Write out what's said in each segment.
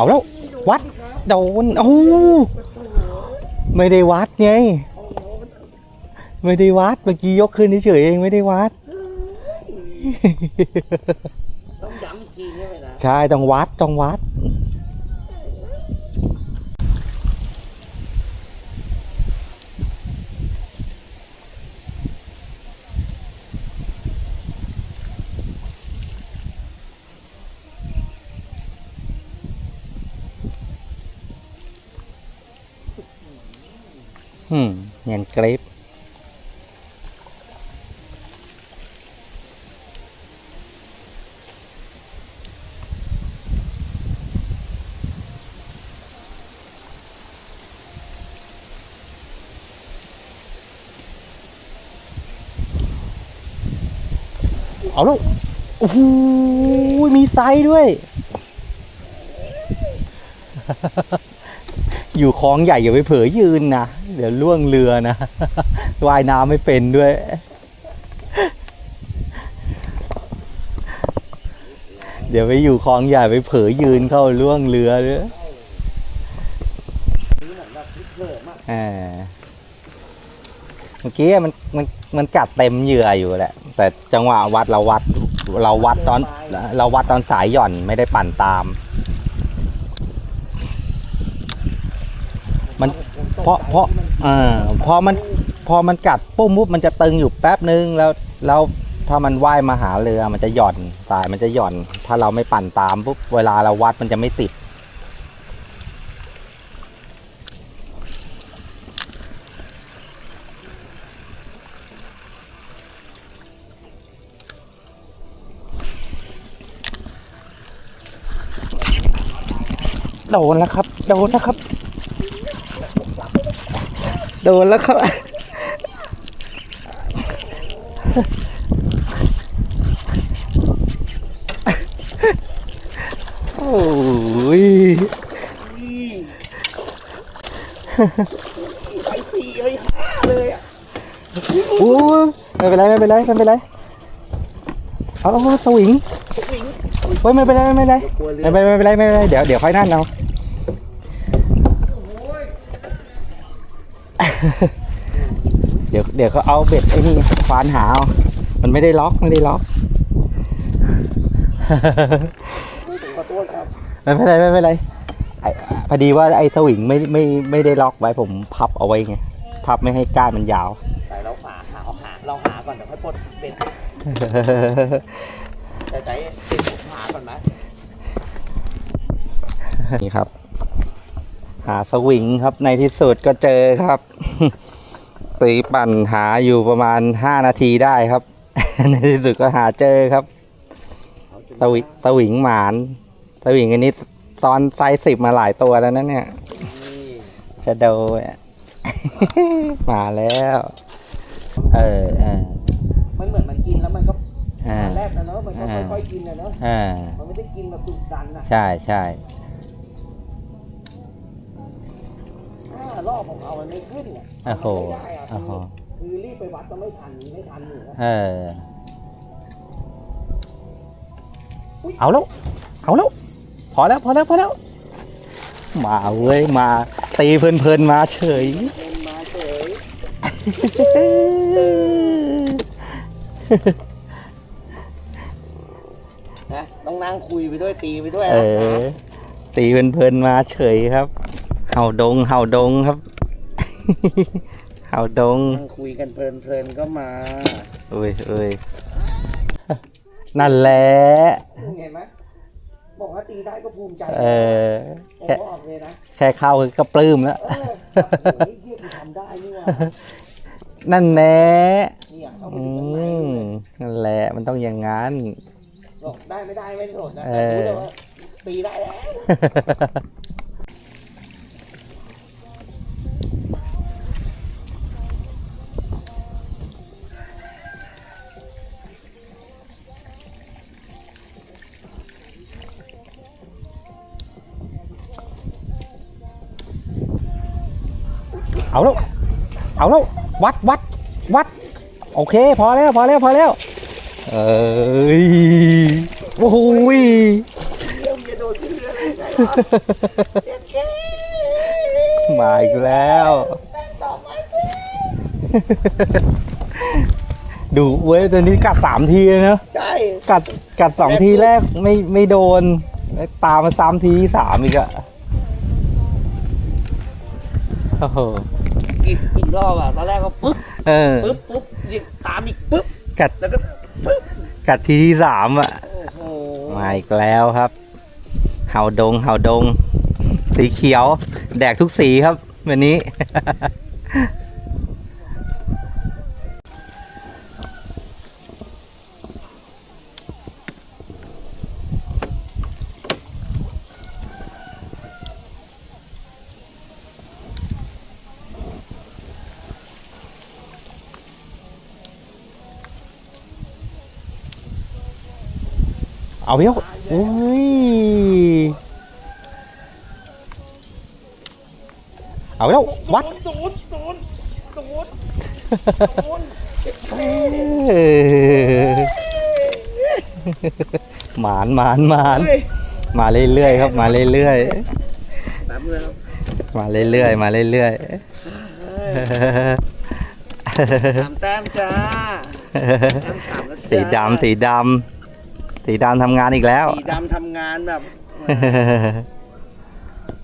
เอาแล้ว วัดโดนโอ้โหไม่ได้วัดไง ไม่ได้วัดเมื่อกี้ยกขึ้นเฉยๆเองไม่ได้วัดต้องย้ำอีกทีใช่ไหมนะใช่ต้องวัดต้องวัด อืมเงียนกริปเอาลูกโอ้โหมีไซส์ด้วย อยู่คลองใหญ่อย่าไปเผลอยืนนะ ดี๋ยวล่วงเรือนะว่ายน้ำไม่เป็นด้วย เดี๋ยวไปอยู่คลองใหญ่ไปเผลอยืนเข้าล่วงเรือด้วยนี่เลิกเพิ่มอะอ่าเมื่อกี้มันมันมันกัดเต็มเหยื่ออยู่แหละ แต่จังหวะวัดเราวัดเราวัดตอนเราวัดตอนสายหย่อนไม่ได้ปั่นตาม มัน เพราะเพราะอ่าพอมันพอมันกัดปุ้มปุ๊บมันจะตึงอยู่แป๊บนึงแล้วแล้วถ้ามันว่ายมาหาเรือมันจะหย่อนสายมันจะหย่อน ถ้าเราไม่ปั่นตามปุ๊บเวลาเราวัดมันจะไม่ติด โดนแล้วครับ โดนแล้วครับโด นแล้วครับ โอ้ยไอ้สี่ไอ้ห้าเลยอะโอ้ยไม่เป็นไรไม่เป็นไรไม่เป็นไรเอาเอาสวิงเฮ้ยไม่เป็นไรไม่เป็นไรกลัวเรือไม่เป็นไรไม่เป็นไรไม่เป็นไรเดี๋ยวเดี๋ยวค่อยนั่นเอา เดี๋ยวเดี๋ยวเขาเอาเบ็ดไอ้นี่ควานหาเอามันไม่ได้ล็อกไม่ได้ล็อกขอโทษครับไม่เป็นไรไม่เป็นไรไอ้พอดีว่าไอ้สวิงไม่ไม่ไม่ได้ล็อกไว้ผมพับเอาไว้ไงพับไม่ให้ก้านมันยาวแต่เราหาหาเอาหาเราหาก่อนเดี๋ยวค่อยปลดเบ็ดแต่ใจเบ็ดหาก่อนไหมนี่ครับ หาสวิงครับในที่สุดก็เจอครับ ตีปั่นหาอยู่ประมาณห้านาทีได้ครับ ในที่สุดก็หาเจอครับ สวิงสวิงหมาน สวิงอันนี้ซ้อนไซส์สิบมาหลายตัวแล้วนะเนี่ยนี่จะโดยมาแล้ว เออเออมันเหมือนมันกินแล้วมันก็อ่าแรกนะเนาะมันก็ค่อยๆกินนะเนาะอ่ามันไม่ได้กินแบบดุดันนะใช่ใช่ รอบของเรามันไม่ขึ้นอะโอ้โหมันไม่ได้อะโอ้โหคือคือรีบไปวัดก็ไม่ทันไม่ทันอยู่นะเออ เอาแล้ว เอาแล้ว พอแล้ว พอแล้ว พอแล้ว มาเว้ย มา ตีเพลินๆมาเฉย เป็นมาเฉยนะต้องนั่งคุยไปด้วยตีไปด้วยเอนะอ ตีเพลินๆมาเฉยครับ เห่าดงเห่าดงครับ เห่าดงนั่งคุยกันเพลินๆก็มาเอ้ยเอ้ยนั่นแหละเห็นไหมบอกว่าตีได้ก็ภูมิใจเออผมแค่บอกเลยนะแค่เข้าก็ปลื้มแล้วเออโอ้โหนี่เยี่ยมทำได้นี่หว่านั่นแน่เนี่ยเข้าไปอืถึงข้างในมนั่นแหละมันต้องอย่างงั้นบอกได้ไม่ได้ไม่สนนะเอแต่อรู้เลยว่าตีได้แล้ว เอาแล้ว เอาแล้ว วัดวัดวัด โอเค พอแล้ว พอแล้ว พอแล้ว เอ้ย โอ้โหเยี่ยมจะโดนขึ้นเรือเลยมาอีกแล้ว ดูเว้ยตัวนี้กัดสามทีเลยนะใช่กัดกัดสองทีแรกไม่ไม่โดน ตามมาซ้ำทีสามอีกอะโอ้โห กี่กี่รอบอะตอนแรกก็ปุ๊บเออปุ๊บปุ๊บยิงตามอีกปุ๊บกัด แล้วก็ปุ๊บกัดทีที่สามอะโอ้โหมาอีกแล้วครับ เห่าดง เห่าดง สีเขียว แดกทุกสีครับ วันนี้ เอาเบี้ยวโอ้ย เอาแล้ววัดโดนโดนโดนโดนเออหมานหมานหมานเฮ้ยมาเรื่อยๆครับ มาเรื่อยตามเรือครับๆมาเรื่อยๆมาเรื่อยสามแต้มจ้าแต้มสามแล้วๆจ้าสีดำสีดำ สีดำทำงานอีกแล้ว สีดำทำงานแบบ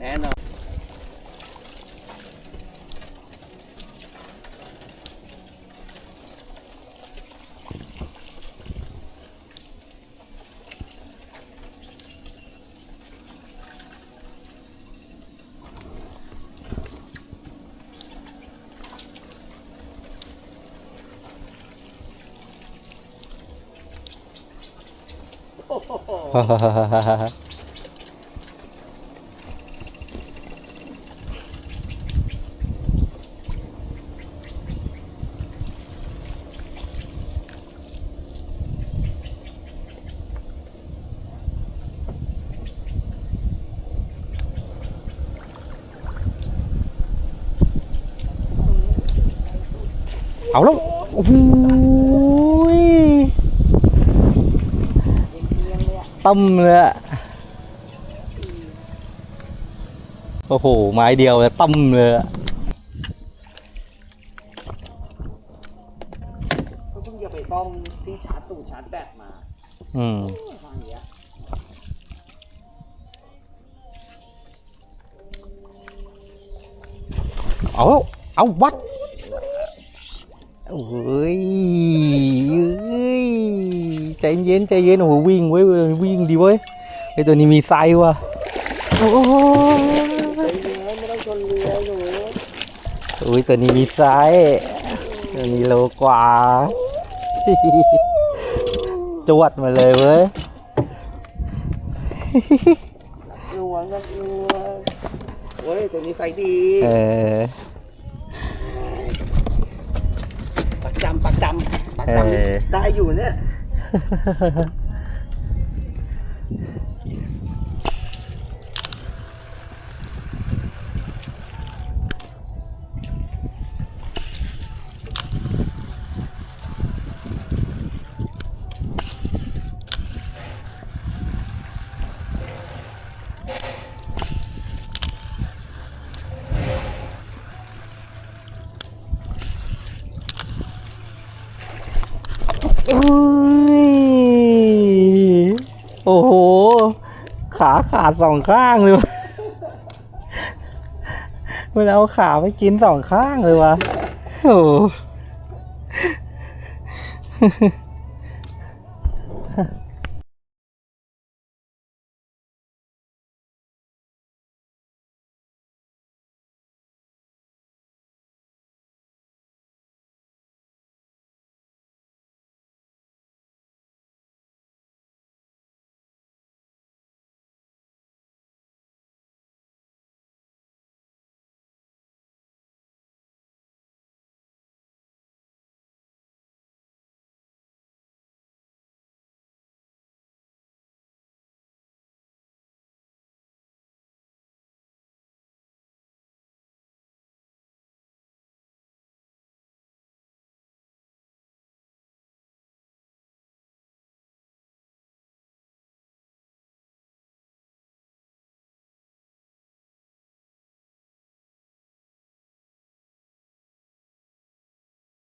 แน่นอน เอาแล้วโอ้โห ตั้มเลยอะโอ้โห ไม้เดียวเลยตั้มเลยอะก็เพิ่งจะไปซ่อมที่ชาร์จตูดชาร์จแบตมา อืมทางเนี้ยเอาแล้วเอาวัดโอ้ยเอ้ยใจ เย็นใจเย็นโอ้โหวิ่งเว้ยวิ่งดีเว้ยไอตัวนี้มีไซส์ว่ะโอ้โหใจเย็นไม่ต้องชนเรือหนูอุ้ยตัวนี้มีไซส์ตัวนี้โลกว่าจวดมาเลยเว้ยหน่วงกับหน่วงเฮ้ยตัวนี้ไฟดีเออปักจำปักจำปักจเออำได้อยู่เนี่ย อุ้ยโอ้โห ขาดสองข้างเลยวะมันเอาขาไปกินสองข้างเลยวะโอ้โห